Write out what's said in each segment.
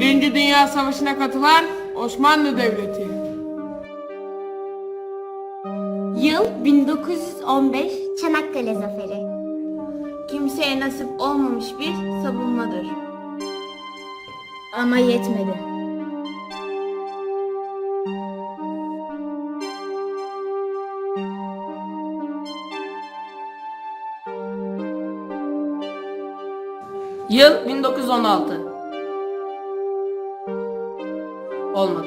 Birinci Dünya Savaşı'na katılan Osmanlı Devleti. Yıl 1915 Çanakkale Zaferi. Kimseye nasip olmamış bir savunmadır. Ama yetmedi. Yıl 1916. Olmadı.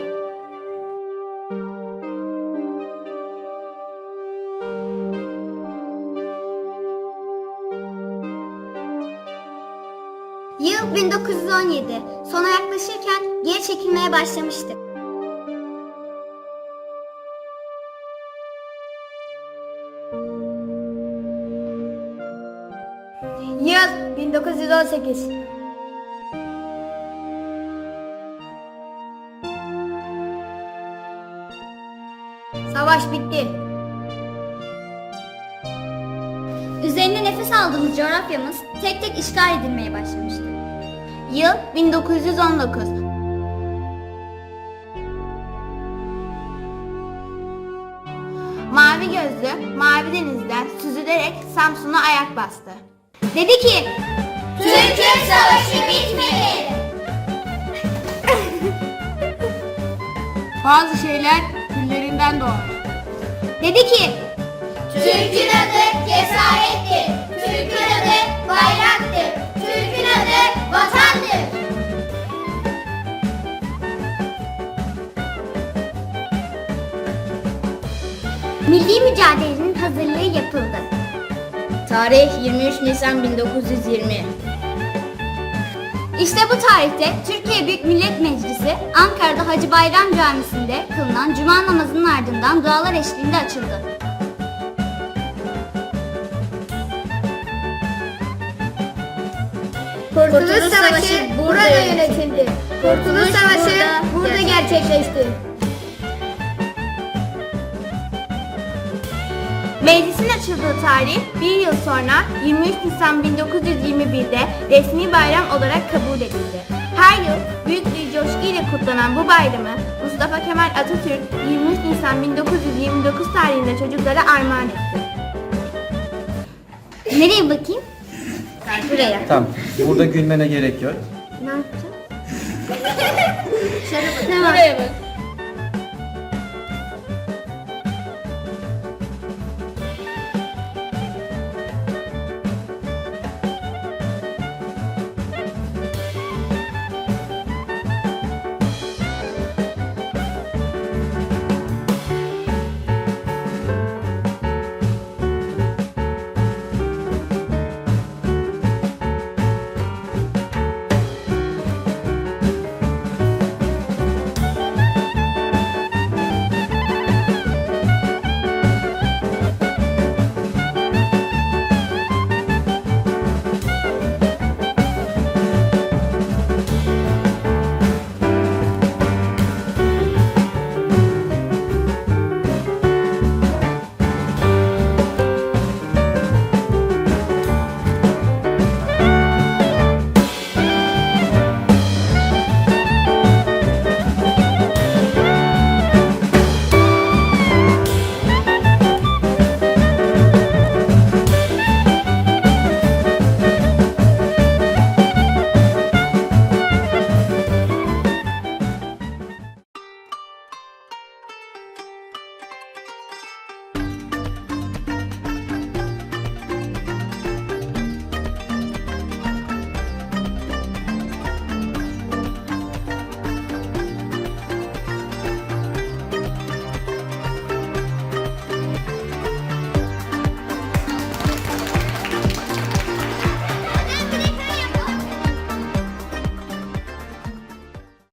Yıl 1917. Sona yaklaşırken geri çekilmeye başlamıştık. Yıl 1918. Savaş bitti. Üzerine nefes aldığımız coğrafyamız tek tek işgal edilmeye başlamıştı. Yıl 1919. Mavi gözlü, mavi denizden süzülerek Samsun'a ayak bastı. Dedi ki, Türkiye Savaşı bitmedi. Bazı şeyler küllerinden doğar. Dedi ki, Türk'ün adı cesarettir. Türk'ün adı bayraktır. Türk'ün adı vatandır. milli mücadelenin hazırlığı yapıldı. Tarih 23 Nisan 1920. İşte bu tarihte Türkiye Büyük Millet Meclisi Ankara'da Hacı Bayram Camisi'nde kılınan cuma namazının ardından dualar eşliğinde açıldı. Kurtuluş Savaşı burada yönetildi. Kurtuluş Savaşı burada gerçekleşti. Meclisin açıldığı tarih bir yıl sonra 23 Nisan 1921'de resmi bayram olarak kabul edildi. Her yıl büyük bir coşkuyla kutlanan bu bayramı Mustafa Kemal Atatürk 23 Nisan 1929 tarihinde çocuklara armağan etti. Nereye bakayım? Buraya. Tamam. Burada gülmene gerek yok. Ne yapacağım? tamam.